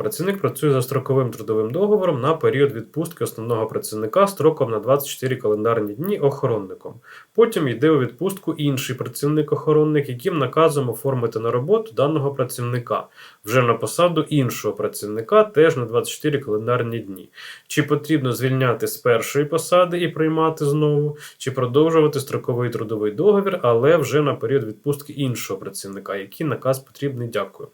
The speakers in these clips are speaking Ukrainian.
Працівник працює за строковим трудовим договором на період відпустки основного працівника строком на 24 календарні дні охоронником. Потім йде у відпустку інший працівник-охоронник, яким наказом оформити на роботу даного працівника вже на посаду іншого працівника теж на 24 календарні дні. Чи потрібно звільняти з першої посади і приймати знову, чи продовжувати строковий трудовий договір, але вже на період відпустки іншого працівника, який наказ потрібний. Дякую.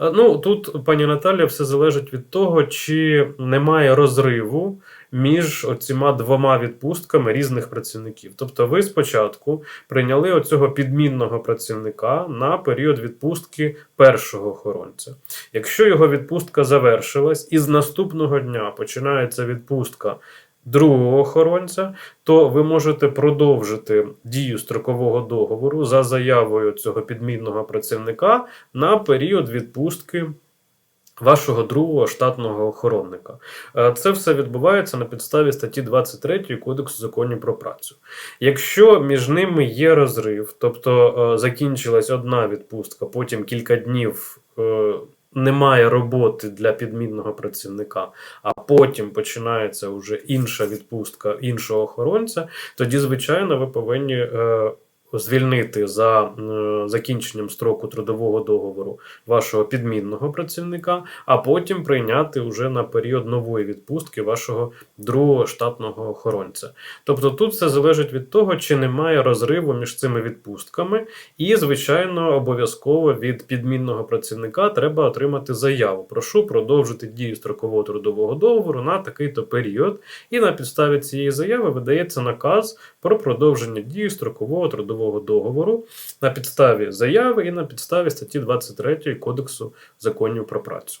Ну тут, пані Наталя, все залежить від того, чи немає розриву між оціма двома відпустками різних працівників. Тобто, ви спочатку прийняли оцього підмінного працівника на період відпустки першого охоронця. Якщо його відпустка завершилась, і з наступного дня починається відпустка. Другого охоронця, то ви можете продовжити дію строкового договору за заявою цього підмінного працівника на період відпустки вашого другого штатного охоронника. Е, Це все відбувається на підставі статті 23 Кодексу законів про працю. Якщо між ними є розрив, тобто е, закінчилась одна відпустка, потім кілька днів. е, Немає роботи для підмінного працівника, а потім починається вже інша відпустка іншого охоронця. Тоді, звичайно, ви повинні е, звільнити за е, закінченням строку трудового договору вашого підмінного працівника, а потім прийняти вже на період нової відпустки вашого другого штатного охоронця. Тобто тут все залежить від того, чи немає розриву між цими відпустками, і, звичайно, обов'язково від підмінного працівника треба отримати заяву. Прошу продовжити дію строкового трудового договору на такий-то період. І на підставі цієї заяви видається наказ про продовження дії строкового трудового договору на підставі заяви і на підставі статті 23 Кодексу законів про працю.